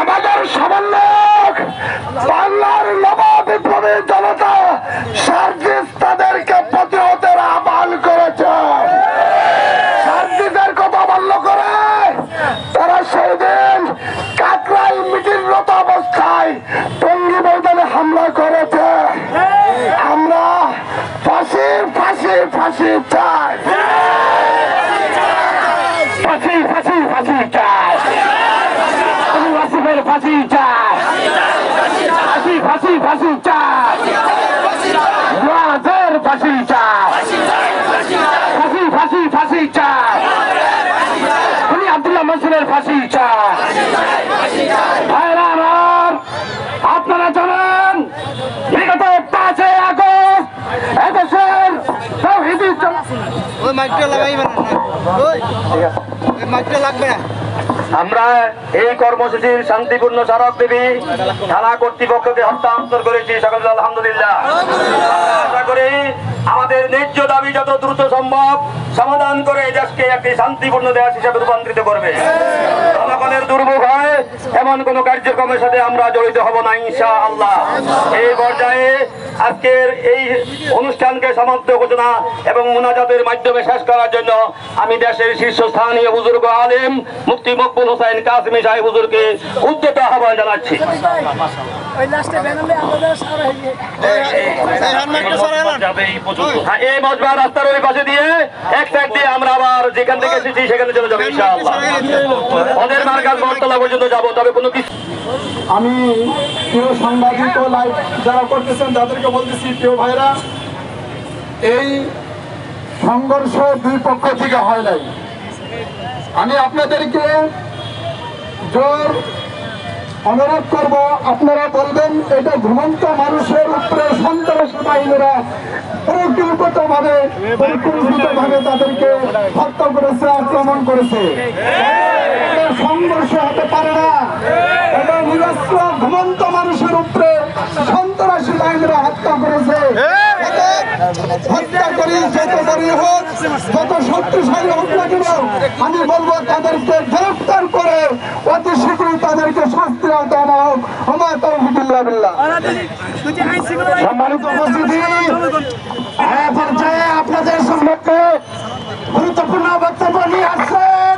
আমাদের সমন্বয়ক বাংলার নব বিপ্লবী জনতা সার্জিস তাদেরকে প্রতিহতের আহ্বান করেছে। সার্জিসের কথা বন্ধ করে তারা সেই দিন কাকরাই মিটিংরত অবস্থায় টঙ্গী ময়দানে হামলা করেছে। আমরা ফাঁসি ফাঁসি ফাঁসি চাই ফাঁসি ফাঁসি ফাঁসি চাই আবু আসিফের ফাঁসি চাই ফাঁসি ফাঁসি ফাঁসি চাই রাজের ফাঁসি ফাঁসি ফাঁসি উনি আব্দুল্লাহ মনসুরের ফাঁসি চাই। ভাইরা আমার আপনারা জানেন বিগত আগস্ট এদেশের ওই মাইকটা ওই মাইকটা লাগবে না। আমরা এই কর্মসূচির শান্তিপূর্ণ স্মারকদেবী থানা কর্তৃপক্ষকে হস্তান্তর করেছি সকল আলহামদুলিল্লাহ। আশা করি আমাদের ন্যায্য দাবি যত দ্রুত সম্ভব সমাধান করে দেশকে একটি শান্তিপূর্ণ দেশ হিসেবে রূপান্তরিত করবে। জনগণের দুর্ভোগ হয় এমন কোন কার্যক্রমের সাথে আমরা জড়িত হব না ইনশা আল্লাহ এই পর্যায়ে আজকের এই অনুষ্ঠানকে সমাপ্ত ঘোষণা এবং মোনাজাতের মাধ্যমে শেষ করার জন্য আমি দেশের শীর্ষস্থানীয় বুজুর্গ আলেম মুফতি মকবুল হোসেন কাসমি সাহেব হুজুরকে উদ্যত আহ্বান জানাচ্ছি। হ্যাঁ, এই মজবা রাস্তার ওই পাশে দিয়ে এক সাইড দিয়ে আমরা আবার যেখান থেকে এসেছি সেখানে চলে যাব ইনশাআল্লাহ। ওদের মার্কাজ বটতলা পর্যন্ত যাব তবে কোনো কিছু আমি প্রিয় সাংবাদিক ও লাইভ যারা করতেছেন তাদেরকে বলতেছি প্রিয় ভাইরা এই সংঘর্ষ দুই পক্ষ থেকে হয় নাই। আমি আপনাদেরকে জোর অনুরোধ করব, আপনারা বলবেন, এটা ঘুমন্ত মানুষের উপরে সন্ত্রাসী বাহিনীরা পরিকল্পিত ভাবে পরিকল্পিত ভাবে তাদেরকে হত্যা করেছে, আক্রমণ করেছে। সংঘর্ষ হতে পারে না। এটা নিরস্ত্র, ঘুমন্ত মানুষের উপরে সন্ত্রাসী বাহিনীরা হত্যা করেছে হত্যা করি, যত বড়ই হোক, যত শক্তিশালী হোক না কেন, আমি বলব তাদেরকে গ্রেফতার করে অতি শীঘ্রই তাদেরকে শাস্তি আওতা আনা হোক আমার তৌফিকুল্লাহ বিল্লাহ। সম্মানিত উপস্থিতি আপনাদের সম্পর্কে গুরুত্বপূর্ণ বক্তব্য নিয়ে আসছেন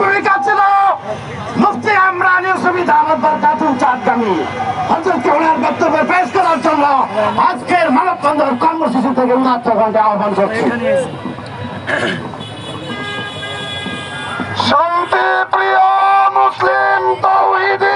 ভূমিকা ছিল মুফতি আমরানি সুবিধা আহমদ হজরতকে ওনার বক্তব্য পেশ করার জন্য আজকের মানববন্ধন কর্মসূচি থেকে উনাত্তর ঘণ্টা আহ্বান করছি। শান্তি প্রিয় মুসলিম তৌহিদি।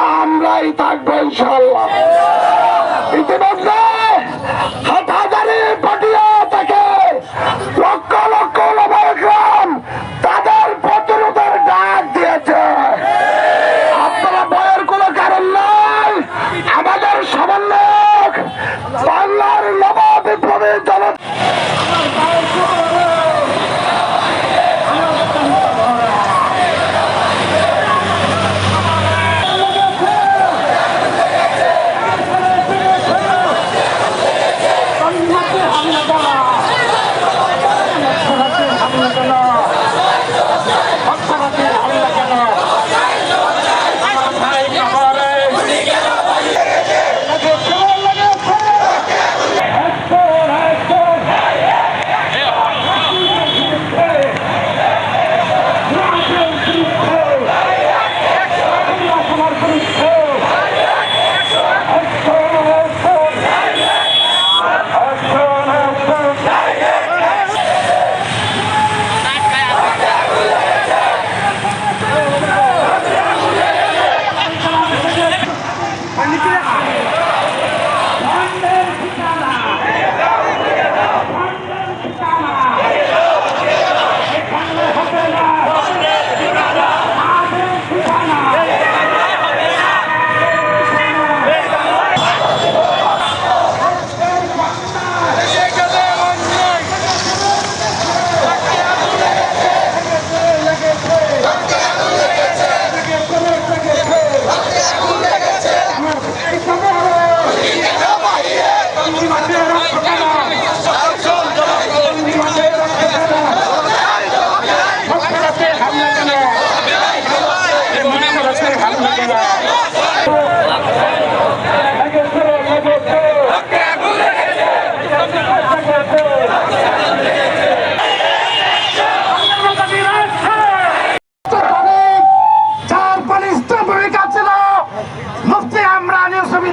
নেতা আমরাই থাকব ইনশাল্লাহ ইতিমধ্যে হাজারি পাটিয়া থেকে লক্ষ লক্ষ নবায়গ্রাম তাদের প্রতিরোধের ডাক দিয়েছে। আপনারা বয়ের কোনো কারণ নাই। আমাদের সমন্বয়ক বাংলার নব বিপ্লবী জনতা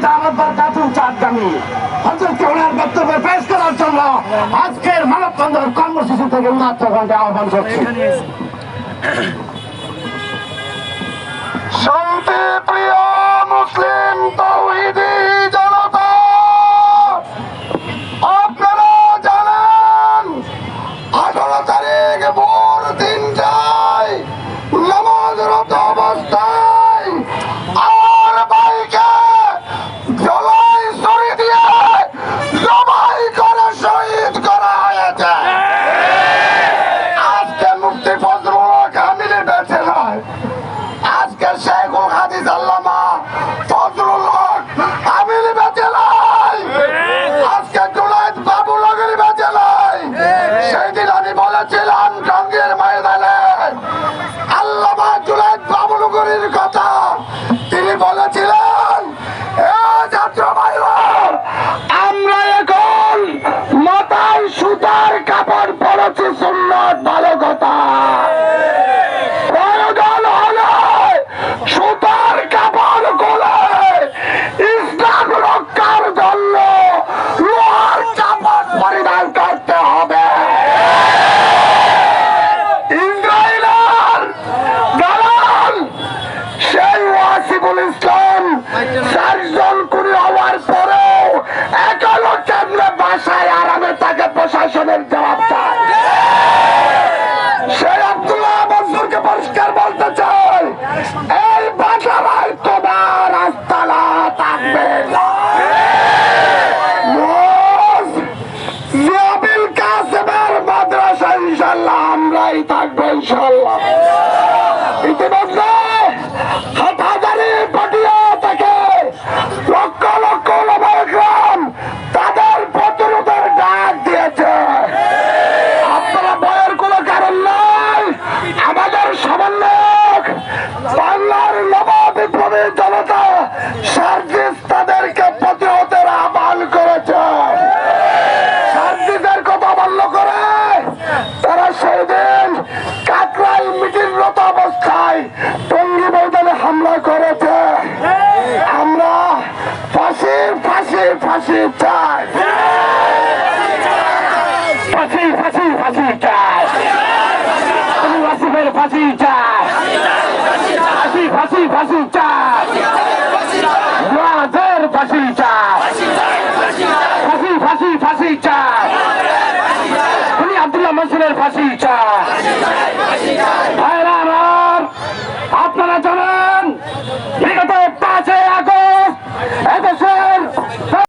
দামদার দাতু চাঁদগামী। হজরতকে ওনার বক্তব্য পেশ করার জন্য আজকের মানববন্ধন কর্মসূচি থেকে উনাত্ত প্রিয়